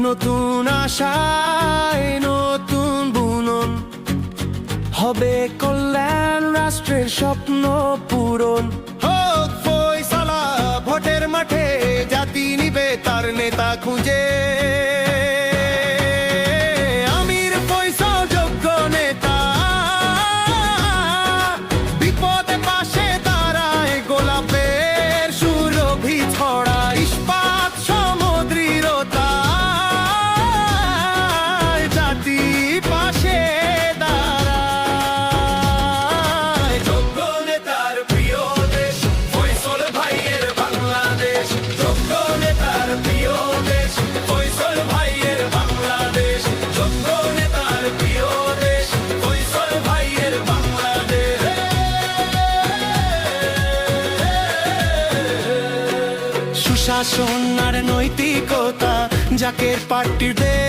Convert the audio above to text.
নতুন আশায় নতুন বুনন। হবে কল্যাণ রাষ্ট্রের স্বপ্ন পূরণ। হোক ফয়সালা, ভোটের মাঠে জাতি নিবে তার নেতা খুঁজে। সুশাসন আর নৈতিকতা যাকে পার্টির দেশ।